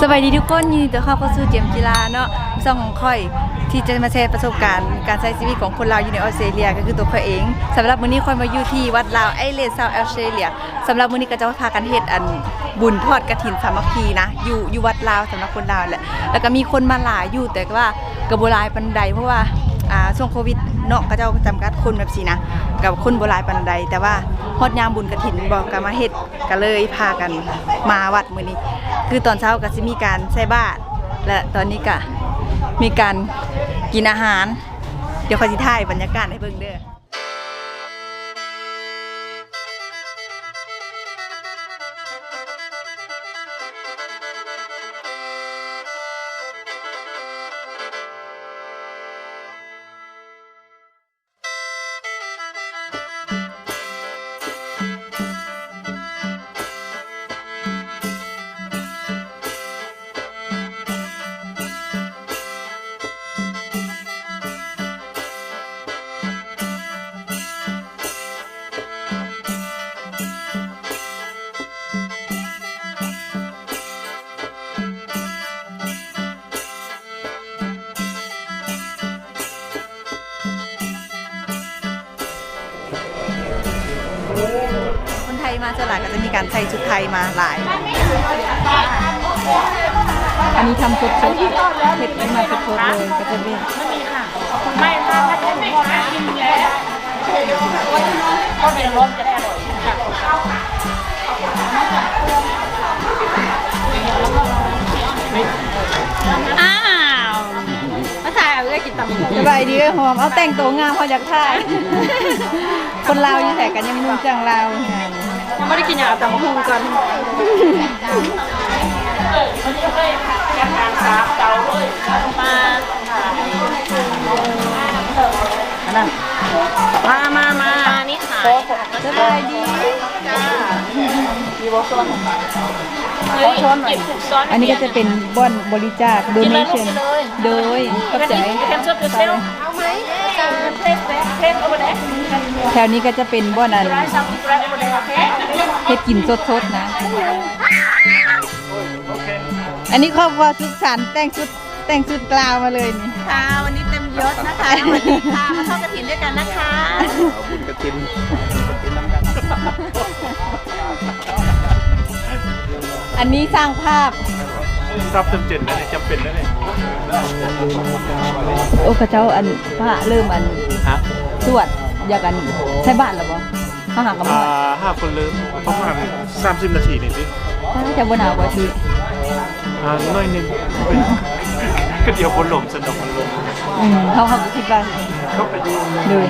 สวัสดีทุกคนยินดีต้อนรับเข้าสู่เจมกีฬาเนาะซ่องของค่อยที่จะมาแชร์ประสบการณ์ การใช้ชีวิตของคนลาวอยู่ในออสเตรเลียก็คือตัวค่อยเองสำหรับมื้อนี้ค่อยมาอยู่ที่วัดลาวไอเลนซาวออสเตรเลียสำหรับมื้อนี้ก็จะพากันเฮ็ดอันบุญทอดกระถินสามัคคีนะอยู่อยู่วัดลาวสำหรับคนลาวแหละแล้วก็มีคนมาหลายอยู่แต่ว่าก็บ่หลายปานใดเพราะว่า อ่าช่วงโควิดเนาะก็เจ้าจำกัดคนแบบสินะกับคนบรายปันใด แต่ว่าฮอดยามบุญกระถินบอกก็มาเฮ็ดก็เลยพากันมาวัดมื้อนี้ คือตอนเช้าก็สิมีการใส่บาตรและตอนนี้ก็มีการกินอาหาร เดี๋ยวขอยสิถ่ายบรรยากาศให้เบิ่งเด้อ คนไทยมาสลายก็จะมีการใส่ชุดไทยมาหลาย อันนี้ทำสดๆเผ็ดมาสดๆเลยก็จะเป็นไม่ถ้าถ้าใช้หมูทอดนะกินแล้วก็เป็นรสจะได้อร่อยค่ะอ้า วมาถ่ายเอาเลยกินตำสบายดีเอ้ยหอมเอาแต่งตัวงามพออยากถ่าย คนลาวยู่แถกันยังนุ่งจังลาวไม่ได้กินอย่างแต่มาหุงกันมามามานี่ขาย สบายดีมีบ อสซอนเฮ้ยหยิบถูกซ้อนอันนี้ก็จะเป็นบ่อนบริจาค donation โดยขอบใจแคนเซิลเซลเอาไหมเทสเทสโอเวอร์เดย์แถวนี้ก็จะเป็นบ่อนอันไรซัมไรโอเวอร์เดย์โอเคเฮ็ดกินสดๆนะ อันนี้ครอบครัวสุขสันต์แต่งชุดแต่งชุดกลาวมาเลยนี่ค่ะวันนี้เต็มยศนะคะสวัสดีค่ะมาทอดกระถินด้วยกันนะคะบุญกระตินกระตินน้ำกัน อันนี้สร้างภาพทรัพย์จำเป็นนะเนี่ยจำเป็นนะเนี่ยโอ้พระเจ้าอันพระเริ่มอันฮะสวดอยากอันใช้บ้านหรอบ่เขาหากับมือ่าอห้าคนเริ่มประมาณสามสิบนาทีนี่สิถ้าจะบ่หนาวบ่ทีอ่าน้อยหนึงก็เดี๋ยวบนลมสนุกมันลมอืมเขาเขาก็คิดว่าเข้าไปดูเลย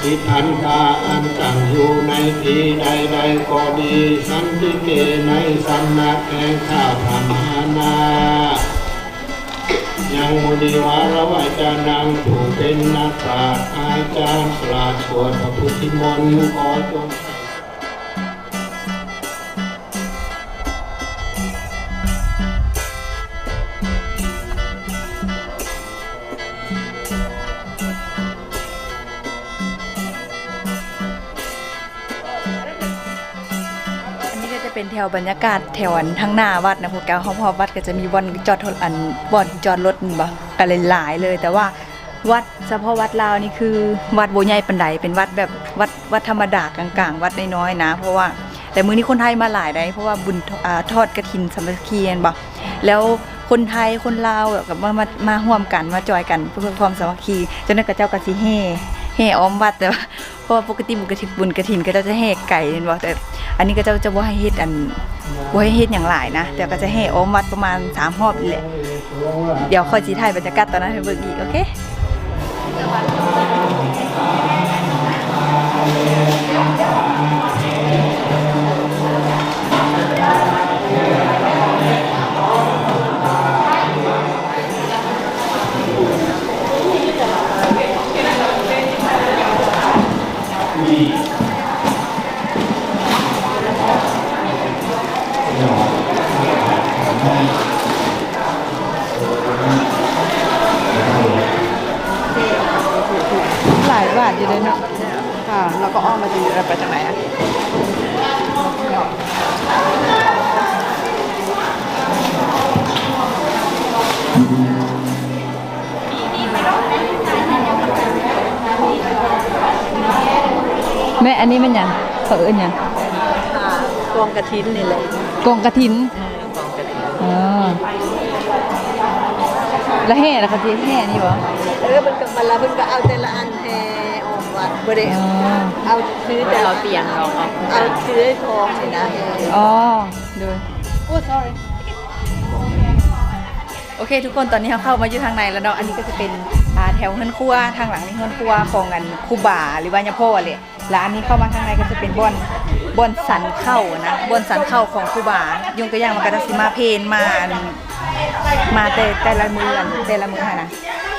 ทิศอันกาอันตั้งอยู่ในที่ใดใดก็ดีสันติเกในสำนักแห่งข้าวธรรมานายังมุนีวารวายจานังผู้เป็นนักปราชญ์อาจารย์ปราชญ์สวดพระพุทธมนต์ขอจง เป็นแถวบรรยากาศแถวอันทั้งหน้าวัดนะพวกแกเขาพอวัดก็จะมีบ่อนจอดรถอันบ่อนจอดรถบ่กันเลยหลายเลย แต่ว่าวัดเฉพาะวัดลาวนี่คือ วัดโบใหญ่ปันไดเป็นวัดแบบวัดวัดธรรมดากลางๆ วัดน้อยๆนะ เพราะว่าแต่มื้อนี้คนไทยมาหลายได้เพราะว่าบุญอทอดกระถินสามัคคีนบ่แล้วคนไทยคนลาวแบบมามามาร่วมกันมาจอยกันเพื่อความสามัคคีจนนั้นก็เจ้าก็สิแห่ แห่อ้อมวัดแต่ว่าเพราะว่าปกติบุญกระถินบุญกระถินก็จะแห่ไก่เห็นบ่แต่ อันนี้ก็จะจะบ่ให้เฮ็ดอันบ่ให้เฮ็ดอย่างหลายนะแต่ก็จะให้อ้อมวัดประมาณ3รอบนี่แหละเดี๋ยวค่อยสิถ่ายบรรยากาศตอนนั้นให้เบิ่งอีกโอเค อันนี้มันหยังเขาเอิ้นหยังค่ะกวงกระทินนี่เลยกองกระถินอ๋อแล้วแห่ล่ะคะที่แห่นี่บ่เออมันก็มาละเพิ่นก็เอาแต่ละอันแห่ออกวัดบ่ได้อ๋อเอาซื้อแต่เอาเปลี่ยนเราเอาซื้อให้ทองนี่นะแห่อ๋อดูโอ้ sorry โอเค ทุกคนตอนนี้เราเข้ามาอยู่ทางในแล้วเนาะอันนี้ก็จะเป็นอ่าแถวเฮือนครัวทางหลังนี่เฮือนครัวของกันครูบาหรือว่ายาพ่อเลย แล้วอันนี้เข้ามาข้างในก็จะเป็นบ่อนบ่อนสันเข้านะบ่อนสันเข้าของครูบา ยงตัวอย่างมันก็จะสิมาเพลนมาอันมาแต่แต่ละมืออันแต่ละมือค่ะนะ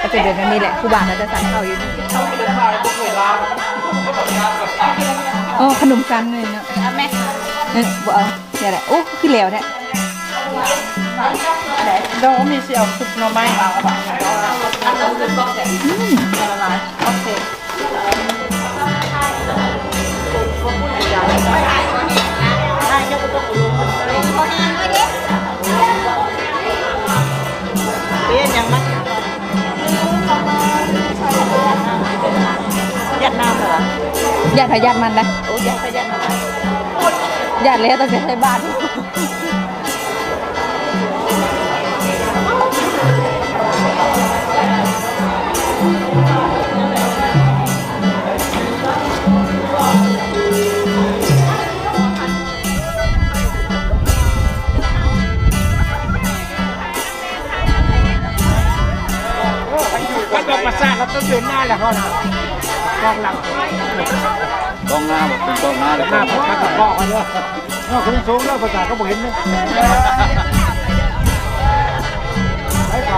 ก็จะเดินกันนี่แหละครูบาก็จะสันเข้าอยู่นี่อ๋อขนมจันทร์เลยเนาะเอาแม่เออบ่เอาเนี่ยแหละโอ้คือแล้วแท้เรามีเสี่ยวซุปหน่อไม้เอาบ่อันนั้นคือก็แต่ละลายโอเค ให้เจ้าก็ต้องรู้เรียนยังมั้ยยัดน้ำเหรอญาติพญาติมันนะโอ้ยัดไปยัดน้ำญาติแล้วต้องใช้บ้าน ก็ดอกมาสร้างแล้วต้องเดินหน้าแหละเขานะกองหลังกองหน้าบอกเป็นกองหน้าเลยหน้าพักกับกองกันเลยนอกคุณสูงแล้วภาษาก็บอกเห็นนะไม่ไป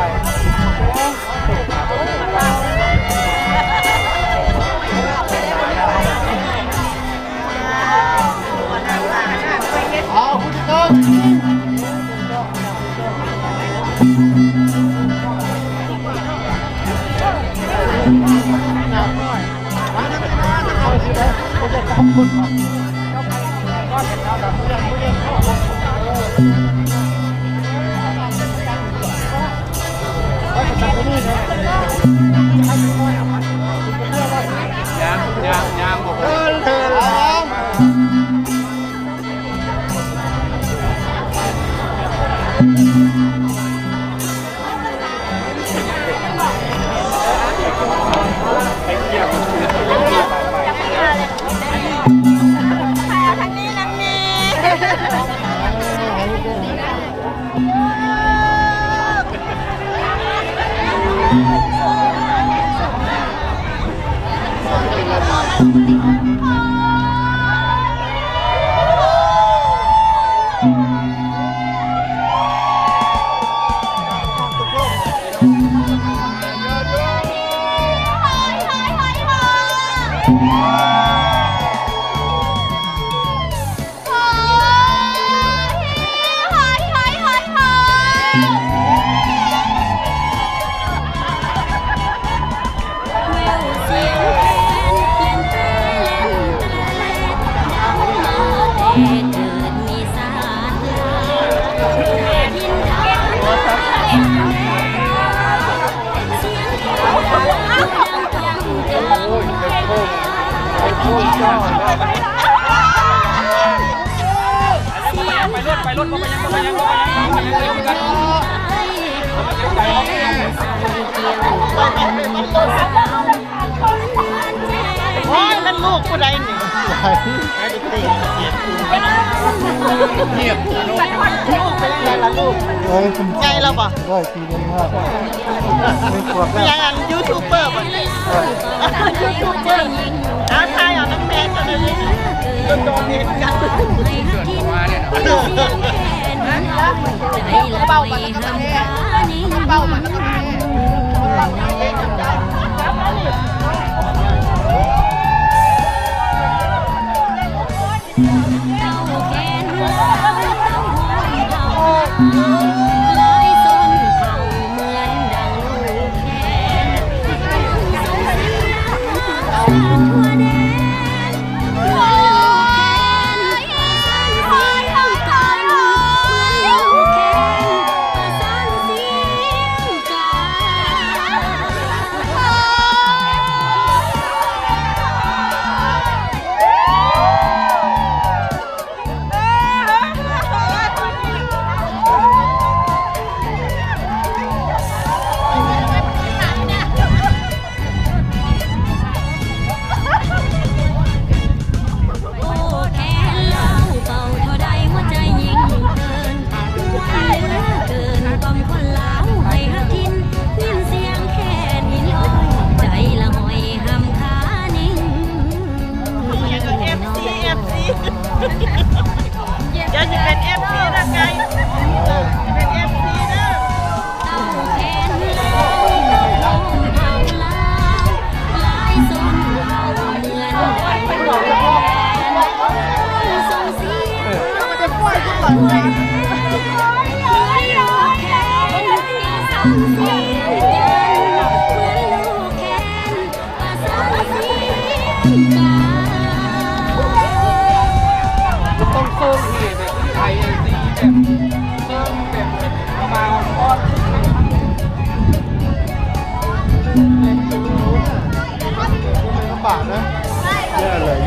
เอาคุณจะ ต้องย ไปรถไปรถก็ไปยังก็ไปยังก็ไปยังไปยังเร็วกันโอ้ยมันลูกผู้ใดนี่ไอ้ดิตีเงียบลูกเป็นยังไงล่ะลูกเฮ้ยคุณไงเราบ่ร้อยปีนึงมากไม่ปวดเป็นแล้วยังไงยูทูบเบอร์บ่ยูทูบเบอร์เอา ทายเอาน้ำแม่กันเลยจนโดนเห็นกันมาเนี่ยเป้ามันก็แม่เป้ามันก็แม่เป้ามันก็แม่จำได้ ต้องเซิร์ฟเหตุแบบที่ไทยไอซีแบบเซิร์ฟแบบประมาณออนลำบากนะแย่เลยแย่เลย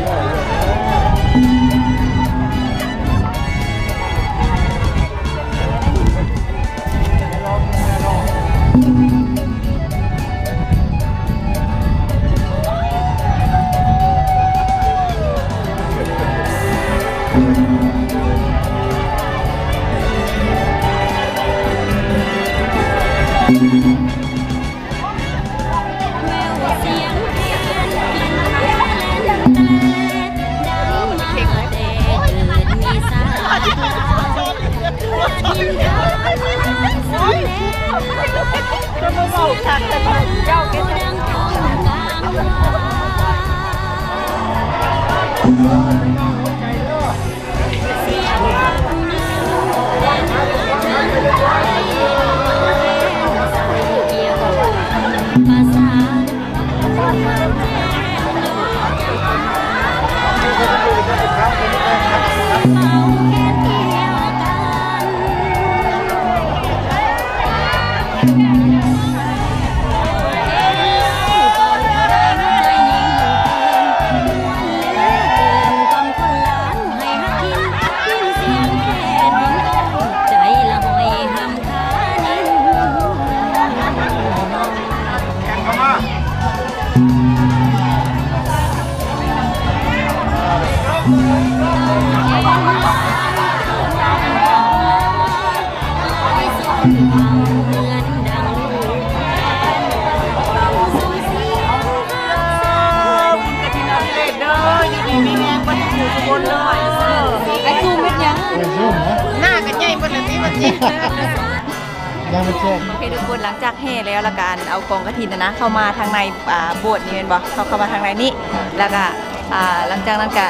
ใจ ไอ้ซูมเม็ดยังเป็นซุ่มนะหน้ากันใหญ่หมดเลยนี่มันจริงยังไม่แจ้งโอเคทุกคนหลังจากแห่แล้วละกันเอากองกระถินนะนะเข้ามาทางในโบสถ์นี่เป็นบ่เขาเข้ามาทางในนี่แล้วก็หลังจากนั้นก็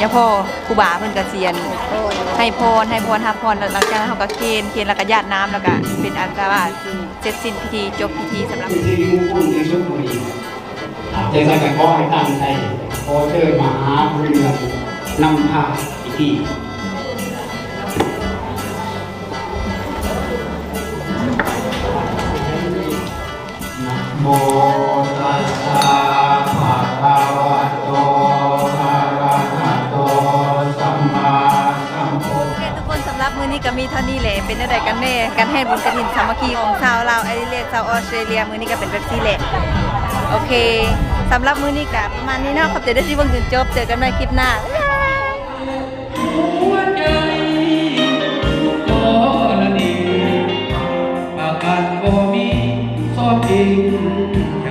ยาพ่อครูบาเพิ่นกเซียนให้พรให้พรทับพรแล้วหลังจากนั้นเขาก็เคนเคนแล้วก็ญาติน้ำแล้วก็เป็นอันตราเสร็จสิ้นพิธีจบพิธีสำหรับที่มุ่งมั่นในชุดบุรีจะใส่กับข้อให้ตั้งใจขอเชิญมหาบุญนำพาพิธีนะโม นี้ก็มีเท่านี้แหละเป็นอะไรกันแน่การให้บุญกระถินสามัคคีของชาวลาวไอริเลียชาวออสเตรเลียมือนี้ก็เป็นแบบนี้แหละโอเคสำหรับมือนี้ก็ประมาณนี้เนาะขอบใจด้วยที่เบิ่งจนจบเจอกันใหม่คลิปหน้าบ่มีซอดทิ้งใจ